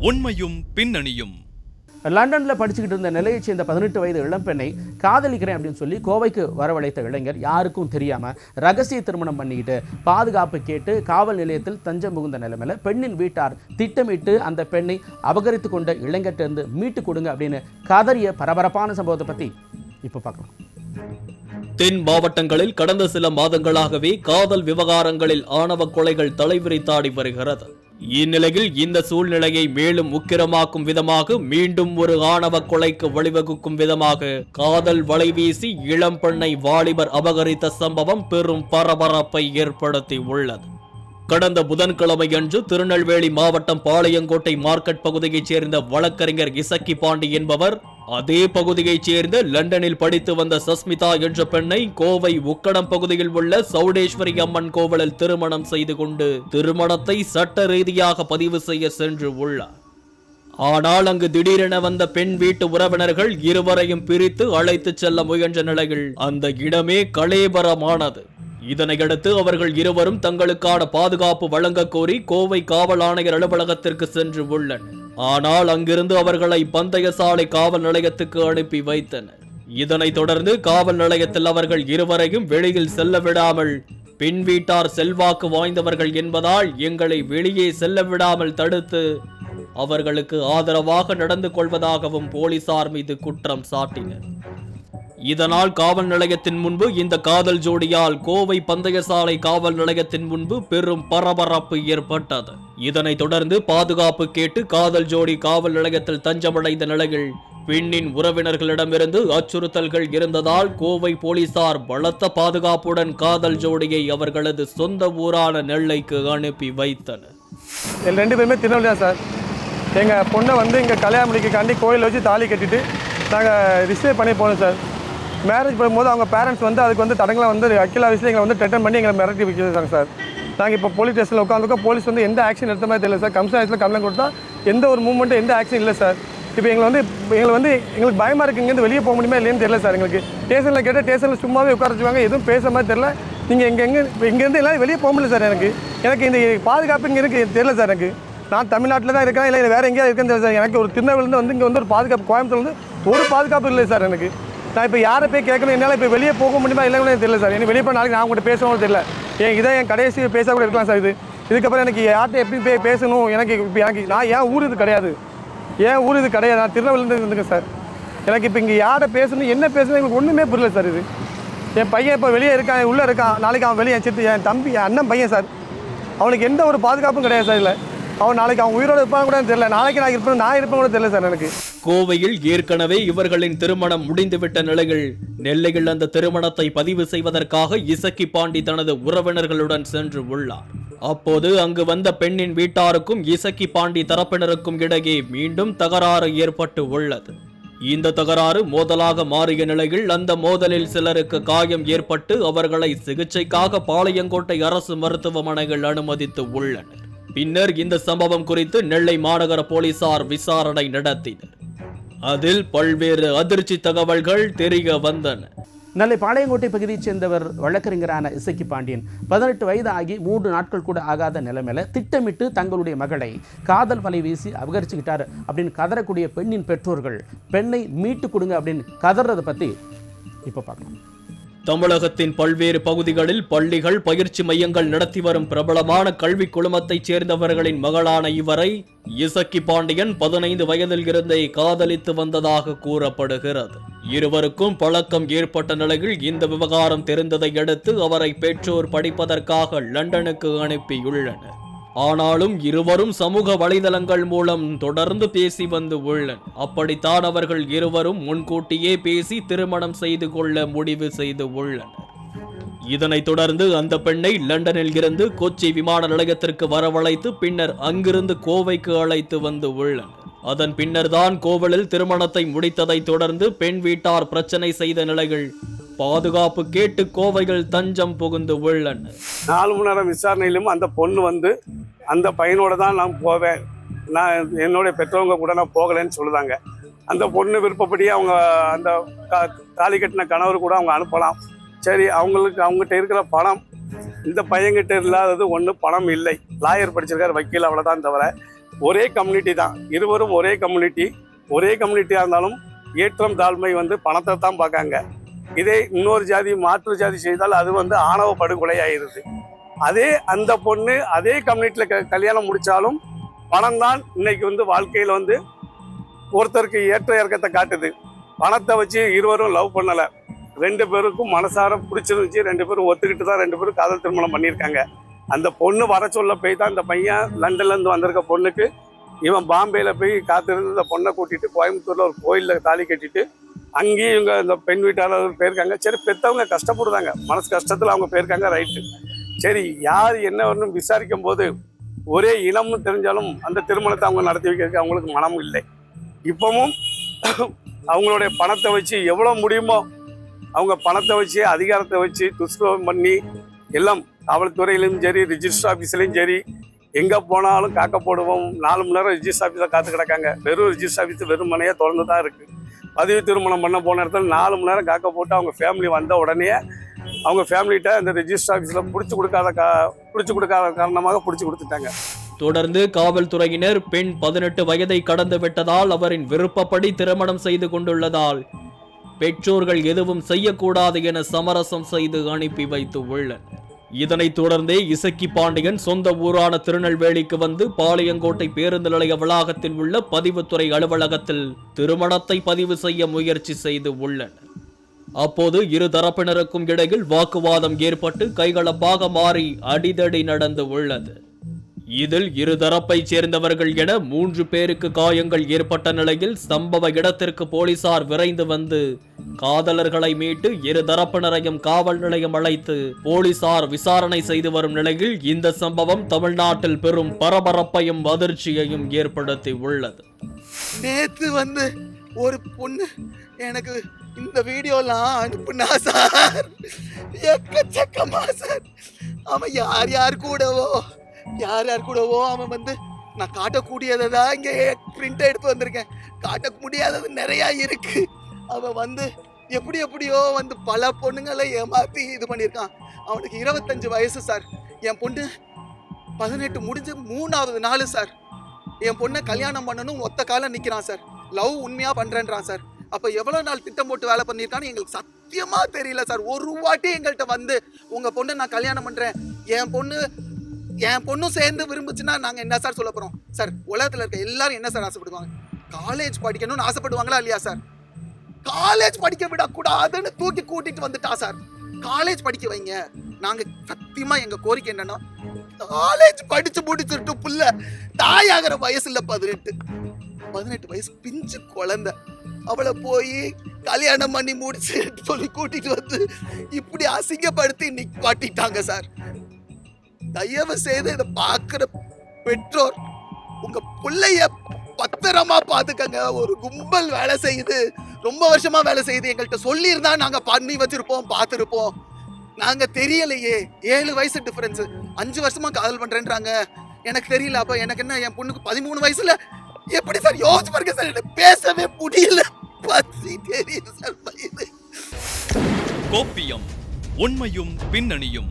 உண்மையும் பின்னணியும். லண்டன்ல படிச்சுக்கிட்டு இருந்த நிலையைச் சேர்ந்த பதினெட்டு வயது இளம்பெண்ணை காதலிக்கிறேன் அப்படின்னு சொல்லி கோவைக்கு வரவழைத்த இளைஞர் யாருக்கும் தெரியாம ரகசிய திருமணம் பண்ணிக்கிட்டு பாதுகாப்பு கேட்டு காவல் நிலையத்தில் தஞ்சம் புகுந்த நிலைமையில பெண்ணின் வீட்டார் திட்டமிட்டு அந்த பெண்ணை அபகரித்து கொண்ட இளைஞர்கிட்ட இருந்து மீட்டு கொடுங்க அப்படின்னு கதறிய பரபரப்பான சம்பவத்தை பத்தி இப்போ பார்க்கலாம். தென் மாவட்டங்களில் கடந்த சில மாதங்களாகவே காதல் விவகாரங்களில் ஆணவ கொலைகள் தலைவிரித்தாடி வருகிறது. இந்நிலையில் இந்த சூழ்நிலையை மேலும் உக்கிரமாக்கும் விதமாக மீண்டும் ஒரு ஆணவ கொலைக்கு வழிவகுக்கும் விதமாக காதல் வலைவீசி இளம் பெண்ணை வாலிபர் அபகரித்த சம்பவம் பெரும் பரபரப்பை ஏற்படுத்தி உள்ளது. கடந்த புதன்கிழமையன்று திருநெல்வேலி மாவட்டம் பாளையங்கோட்டை மார்க்கெட் பகுதியைச் சேர்ந்த வழக்கறிஞர் இசக்கி பாண்டி என்பவர் அதே பகுதியைச் சேர்ந்த லண்டனில் படித்து வந்த சஸ்மிதா என்ற பெண்ணை கோவை உக்கடம் பகுதியில் உள்ள சௌடேஸ்வரி அம்மன் கோவிலில் திருமணம் செய்து கொண்டு திருமணத்தை சட்ட ரீதியாக பதிவு செய்ய சென்று உள்ளார். ஆனால் அங்கு திடீரென வந்த பெண் வீட்டு உறவினர்கள் இருவரையும் பிரித்து அழைத்துச் செல்ல முயன்ற நிலையில் அந்த இடமே கலேபரமானது. இதனையடுத்து அவர்கள் இருவரும் தங்களுக்கான பாதுகாப்பு வழங்கக் கோரி கோவை காவல் ஆணையர் அலுவலகத்திற்கு சென்று உள்ளனர். ஆனால் அங்கிருந்து அவர்களை பந்தய சாலை காவல் நிலையத்துக்கு அனுப்பி வைத்தனர். இதனைத் தொடர்ந்து காவல் நிலையத்தில் அவர்கள் இருவரையும் வெளியில் செல்ல விடாமல் பின் வீட்டார் செல்வாக்கு வாய்ந்தவர்கள் என்பதால் எங்களை வெளியே செல்ல விடாமல் தடுத்து அவர்களுக்கு ஆதரவாக நடந்து கொள்வதாகவும் போலீசார் மீது குற்றம் சாட்டினர். இதனால் காவல் நிலையத்தின் முன்பு இந்த காதல் ஜோடியால் கோவை பந்தயசாலை காவல் நிலையத்தின் முன்பு பெரும் பரபரப்பு ஏற்பட்டது. இதனைத் தொடர்ந்து பாதுகாப்பு கேட்டு காதல் ஜோடி காவல் நிலையத்தில் தஞ்சமடைந்த நிலையில் பெண்ணின் உறவினர்களிடமிருந்து அச்சுறுத்தல்கள் இருந்ததால் கோவை போலீசார் பலத்த பாதுகாப்புடன் காதல் ஜோடியை அவர்களது சொந்த ஊரான நெல்லைக்கு அனுப்பி வைத்தனர். ரெண்டு பேருமே திருநெல்வேலி தான் சார். எங்கள் பொண்ணை வந்து இங்கே கல்யாணம் முடிக்காண்டி கோயிலில் வச்சு தாலி கட்டிட்டு நாங்கள் ரிசீவ் பண்ணி போனோம் சார். மேரேஜ் பண்ணும்போது அவங்க பேரண்ட்ஸ் வந்து அதுக்கு வந்து தடங்களை வந்து அக்கிலா ஆஃபீஸில் எங்களை வந்து டெட்டன் பண்ணி எங்களை மிரட்டி வைக்கிறாங்க சார். நாங்கள் இப்போ போலீஸ் ஸ்டேஷனில் உட்காந்துருக்கோம். போலீஸ் வந்து எந்த ஆக்ஷன் எடுத்த மாதிரி தெரியல சார். கமிஷன் ஆஃபீஸில் கம்ப்ளைண்ட் கொடுத்தா எந்த ஒரு மூவ்மெண்ட்டும் எந்த ஆக்ஷன் இல்லை சார். இப்போ எங்களை வந்து எங்களை வந்து எங்களுக்கு பயமாக இருக்குது இங்கேருந்து வெளியே போக முடியுமா இல்லைன்னு தெரியல சார் எங்களுக்கு. ஸ்டேஷனில் கேட்டால் ஸ்டேஷனில் சும்மாவே உட்கார வச்சுவாங்க எதுவும் பேசுற மாதிரி தெரியல. நீங்கள் எங்கே எங்கே இங்கேருந்து எல்லாம் வெளியே போக முடியல சார் எனக்கு. எனக்கு இந்த பாதுகாப்பு இங்கே இருக்குது தெரியல சார் எனக்கு. நான் தமிழ்நாட்டில் தான் இருக்கேன்? இல்லை வேறு எங்கேயா இருக்குன்னு தெரியல சார். எனக்கு ஒரு திருநெல்வேலிருந்து வந்து இங்கே வந்து ஒரு பாதுகாப்பு கோயம்புத்தூர்லேருந்து ஒரு பாதுகாப்பு இல்லை சார் எனக்கு. நான் இப்போ யாரை போய் கேட்கணும்? என்னால் இப்போ வெளியே போக முடியுமா இல்லைன்னு எனக்கு தெரியல சார். எனக்கு வெளியே போய் நாளைக்கு நான் உங்கள்கிட்ட பேசணும்னு தெரியல. ஏன் இதை என் கடைசி பேச கூட இருக்கலாம் சார் இது. இதுக்கப்புறம் எனக்கு யார்கிட்ட எப்படி போய் பேசணும்? எனக்கு இப்போ எனக்கு நான் ஏன் ஊர் இது கிடையாது? ஏன் ஊர் இது கிடையாது? நான் திருநெல்வேலிருந்து இருந்துங்க சார். எனக்கு இப்போ இங்கே யாரை பேசணும் என்ன பேசணும் எங்களுக்கு ஒன்றுமே புரியல சார் இது. என் பையன் இப்போ வெளியே இருக்கான் உள்ளே இருக்கான். நாளைக்கு அவன் வெளியே என் சித்து என் தம்பி என் அண்ணன் பையன் சார். அவனுக்கு எந்த ஒரு பாதுகாப்பும் கிடையாது சார் இல்லை அவன் நாளைக்கு அவன் உயிரோடு இருப்பான்னு கூட தெரியல. நாளைக்கு நான் இருப்பேன் நான் இருப்பேன் கூட தெரியல சார் எனக்கு. கோவையில் ஏற்கனவே இவர்களின் திருமணம் முடிந்துவிட்ட நிலையில் நெல்லையில் அந்த திருமணத்தை பதிவு செய்வதற்காக இசக்கி பாண்டி தனது உறவினர்களுடன் சென்று உள்ளார். அப்போது அங்கு வந்த பெண்ணின் வீட்டாருக்கும் இசக்கி பாண்டி தரப்பினருக்கும் இடையே மீண்டும் தகராறு ஏற்பட்டு உள்ளது. இந்த தகராறு மோதலாக மாறிய நிலையில் அந்த மோதலில் சிலருக்கு காயம் ஏற்பட்டு அவர்களை சிகிச்சைக்காக பாளையங்கோட்டை அரசு மருத்துவமனையில் அனுமதித்து உள்ளனர். பின்னர் இந்த சம்பவம் குறித்து நெல்லை மாநகர போலீசார் விசாரணை நடத்தினர். அதில் பல்வேறு அதிர்ச்சி தகவல்கள் தெரிய வந்தன. நெல்லை பாளையங்கோட்டை பகுதியைச் சேர்ந்தவர் வழக்கறிஞரான இசக்கி பாண்டியன் பதினெட்டு வயது ஆகி மூன்று நாட்கள் கூட ஆகாத நிலைமையில திட்டமிட்டு தங்களுடைய மகளை காதல் வலை வீசி அபகரிச்சுக்கிட்டார் அப்படின்னு கதறக்கூடிய பெண்ணின் பெற்றோர்கள் பெண்ணை மீட்டு கொடுங்க அப்படின்னு கதறதை பத்தி இப்போ பார்க்கலாம். தமிழகத்தின் பல்வேறு பகுதிகளில் பள்ளிகள் பயிற்சி மையங்கள் நடத்தி வரும் பிரபலமான கல்வி குழுமத்தைச் சேர்ந்தவர்களின் மகளான இவரை இசக்கி பாண்டியன் பதினைந்து வயதில் இருந்தே காதலித்து வந்ததாக கூறப்படுகிறது. இருவருக்கும் பழக்கம் ஏற்பட்ட நிலையில் இந்த விவகாரம் தெரிந்ததை அடுத்து அவரை பெற்றோர் படிப்பதற்காக லண்டனுக்கு அனுப்பியுள்ளனர். ஆனாலும் இருவரும் சமூக வலைதளங்கள் மூலம் தொடர்ந்து பேசி வந்து உள்ளனர் அப்படித்தான் அவர்கள் இருவரும் முன்கூட்டியே பேசி திருமணம் செய்து கொள்ள முடிவு செய்து உள்ளனர். இதனைத் தொடர்ந்து அந்த பெண்ணை லண்டனில் இருந்து கொச்சி விமான நிலையத்திற்கு வரவழைத்து பின்னர் அங்கிருந்து கோவைக்கு அழைத்து வந்து உள்ளனர் அதன் பின்னர்தான் கோவிலில் திருமணத்தை முடித்ததைத் தொடர்ந்து பெண் வீட்டார் பிரச்சனை செய்த நிலையில் பாதுகாப்பு கேட்டு கோவைகள் தஞ்சம் புகுந்து உள்ளன. நாலு மணி நேரம் விசாரணையிலும் அந்த பொண்ணு வந்து அந்த பையனோட தான் நான் போவேன். நான் என்னுடைய பெற்றவங்க கூட நான் போகலைன்னு சொல்லுதாங்க. அந்த பொண்ணு விருப்பப்படி அவங்க அந்த கா- தாலி கட்டின கணவர் கூட அவங்க அனுப்பலாம். சரி அவங்களுக்கு அவங்ககிட்ட இருக்கிற பணம் இந்த பையன்கிட்ட இல்லாதது ஒன்று பணம் இல்லை. லாயர் படிச்சிருக்காரு வக்கீல் அவ்வளோதான் தவிர. ஒரே கம்யூனிட்டி தான். இருவரும் ஒரே கம்யூனிட்டி ஒரே கம்யூனிட்டியாக இருந்தாலும் ஏற்றம் தாழ்மை வந்து பணத்தை தான் பார்க்காங்க. இதே இன்னொரு ஜாதி மாற்று ஜாதி செய்தால் அது வந்து ஆணவ படுகொலை ஆயிருது அதே அந்த பொண்ணு அதே கம்யூனிட்டியில் க கல்யாணம் முடித்தாலும் பணம் தான் இன்னைக்கு வந்து வாழ்க்கையில் வந்து ஒருத்தருக்கு ஏற்ற இறக்கத்தை காட்டுது. பணத்தை வச்சு இருவரும் லவ் பண்ணலை. ரெண்டு பேருக்கும் மனசார பிடிச்சிருந்துச்சு. ரெண்டு பேரும் ஒத்துக்கிட்டு தான் ரெண்டு பேரும் காதல் திருமணம் பண்ணியிருக்காங்க. அந்த பொண்ணு வர சொல்ல போய் தான் இந்த பையன் லண்டன்லேருந்து வந்திருக்க பொண்ணுக்கு இவன் பாம்பேயில் போய் காத்திருந்து இந்த பொண்ணை கூட்டிட்டு கோயம்புத்தூரில் ஒரு கோயிலில் தாலி கட்டிட்டு அங்கேயும் இவங்க இந்த பெண் வீட்டாளர் போயிருக்காங்க. சரி பெற்றவங்க கஷ்டப்படுறாங்க. மனசு கஷ்டத்தில் அவங்க போயிருக்காங்க ரைட்டு சரி யார் என்ன வரணும் விசாரிக்கும் போது ஒரே இனம்னு தெரிஞ்சாலும் அந்த திருமணத்தை அவங்க நடத்தி வைக்கிறதுக்கு அவங்களுக்கு மனம் இல்லை. இப்பவும் அவங்களுடைய பணத்தை வச்சு எவ்வளோ முடியுமோ அவங்க பணத்தை வச்சு அதிகாரத்தை வச்சு துஷ்பிரயோகம் பண்ணி எல்லாம் காவல்துறையிலும் சரி ரிஜிஸ்டர் ஆஃபீஸ்லையும் சரி எங்கே போனாலும் காக்க போடுவோம் நாலு மணி நேரம் ரிஜிஸ்டர் ஆஃபீஸில் காத்து கிடக்காங்க வெறும் ரிஜிஸ்டர் ஆஃபீஸ் வெறும் மனையாக திறந்து தான் இருக்குது பதிவு திருமணம் பண்ண போன இடத்துல நாலு மணி நேரம் காக்க போட்டு அவங்க ஃபேமிலி வந்த உடனே அவங்க ஃபேமிலிகிட்ட அந்த ரிஜிஸ்டர் ஆஃபீஸில் பிடிச்சி கொடுக்காத கா பிடிச்சி கொடுக்காத காரணமாக பிடிச்சி கொடுத்துட்டாங்க. தொடர்ந்து காவல்துறையினர் பெண் பதினெட்டு வயதை கடந்து விட்டதால் அவரின் விருப்பப்படி திருமணம் செய்து கொண்டுள்ளதால் பெற்றோர்கள் எதுவும் செய்யக்கூடாது என சமரசம் செய்து அனுப்பி வைத்து உள்ளனர். இதனைத் தொடர்ந்தே இசக்கி பாண்டியன் சொந்த ஊரான திருநெல்வேலிக்கு வந்து பாளையங்கோட்டை பேருந்து நிலைய வளாகத்தில் உள்ள பதிவுத்துறை அலுவலகத்தில் திருமணத்தை பதிவு செய்ய முயற்சி செய்து உள்ளனர் அப்போது இரு தரப்பினருக்கும் இடையில் வாக்குவாதம் ஏற்பட்டு கைகலப்பாக மாறி அடிதடி நடந்து உள்ளது. இதில் இருதரப்பைச் சேர்ந்தவர்கள் என மூன்று பேருக்கு காயங்கள் ஏற்பட்ட நிலையில் சம்பவ இடத்திற்கு போலீசார் விரைந்து வந்து காதலர்களை மீட்டு இரு தரப்பினரையும் காவல் நிலையம் அழைத்து போலீசார் விசாரணை செய்து வரும் நிலையில் இந்த சம்பவம் தமிழ்நாட்டில் பெரும் பரபரப்பையும் அதிர்ச்சியையும் ஏற்படுத்தி உள்ளது. நேத்து வந்து ஒரு பொண்ணு எனக்கு இந்த வீடியோலாம் அனுப்புனா சார். எக்கச்சக்கமா சார். அவன் யார் யார் கூடவோ. யார் யார் கூடவோ அவன் வந்து நான் காட்டக்கூடியதை தான் இங்கே பிரிண்ட் எடுத்து வந்திருக்கேன். காட்ட முடியாதது நிறையா இருக்கு. அவன் வந்து எப்படி எப்படியோ வந்து பல பொண்ணுங்களை ஏமாற்றி இது பண்ணியிருக்கான். அவனுக்கு இருபத்தஞ்சு வயசு சார். என் பொண்ணு பதினெட்டு முடிஞ்சு மூணாவது நாள் சார். என் பொண்ணை கல்யாணம் பண்ணணும் ஒத்த காலம் நிற்கிறான் சார். லவ் உண்மையாக பண்ணுறேன்றான் சார். அப்போ எவ்வளோ நாள் திட்டம் போட்டு வேலை பண்ணியிருக்கான்னு எங்களுக்கு சத்தியமாக தெரியல சார். ஒரு வாட்டி எங்கள்கிட்ட வந்து உங்கள் பொண்ணை நான் கல்யாணம் பண்ணுறேன் என் பொண்ணு என் பொண்ணும் சேர்ந்து விரும்புச்சுன்னா நாங்கள் என்ன சார் சொல்ல போகிறோம் சார் உலகத்தில் இருக்க எல்லாரும் என்ன சார் ஆசைப்படுவாங்க? காலேஜ் படிக்கணும்னு ஆசைப்படுவாங்களா இல்லையா சார்? காலேஜ் படிக்க விடக்கூடாதுன்னு தூக்கி கூட்டிட்டு வந்துட்டா சார். காலேஜ் படிக்க வைங்க. நாங்க சத்தியமா எங்க கோரிக்கை என்னன்னா காலேஜ் படிச்சு முடிச்சுட்டு புள்ள தாயாகிற வயசு இல்ல பதினெட்டு பதினெட்டு வயசு பிஞ்சு குழந்தை. அவளை போய் கல்யாணம் பண்ணி முடிச்சு சொல்லி கூட்டிட்டு வந்து இப்படி அசிங்கப்படுத்தி நிப்பாட்டிட்டாங்க சார். தயவு செய்து இதை பார்க்குற பெற்றோர் உங்க பிள்ளைய பத்திரமா பாத்துக்கங்க ஒரு கும்பல் வேலை செய்யுது. ரொம்ப வருஷமா வேலை செய்யுது. எங்கள்கிட்ட சொல்லியிருந்தா நாங்க பண்ணி வச்சிருப்போம் பார்த்துருப்போம். நாங்க தெரியலையே. ஏழு வயசு டிஃபரன்ஸ் அஞ்சு வருஷமா காதல் பண்றேன்றாங்க. எனக்கு தெரியல. அப்ப எனக்கு என்ன என் பொண்ணுக்கு பதிமூணு வயசுல? எப்படி சார்? யோசிச்சு பாருங்க சார். எனக்கு பேசவே முடியல. பத்தி தெரியுது சார். கோப்பியம் உண்மையும் பின்னணியும்.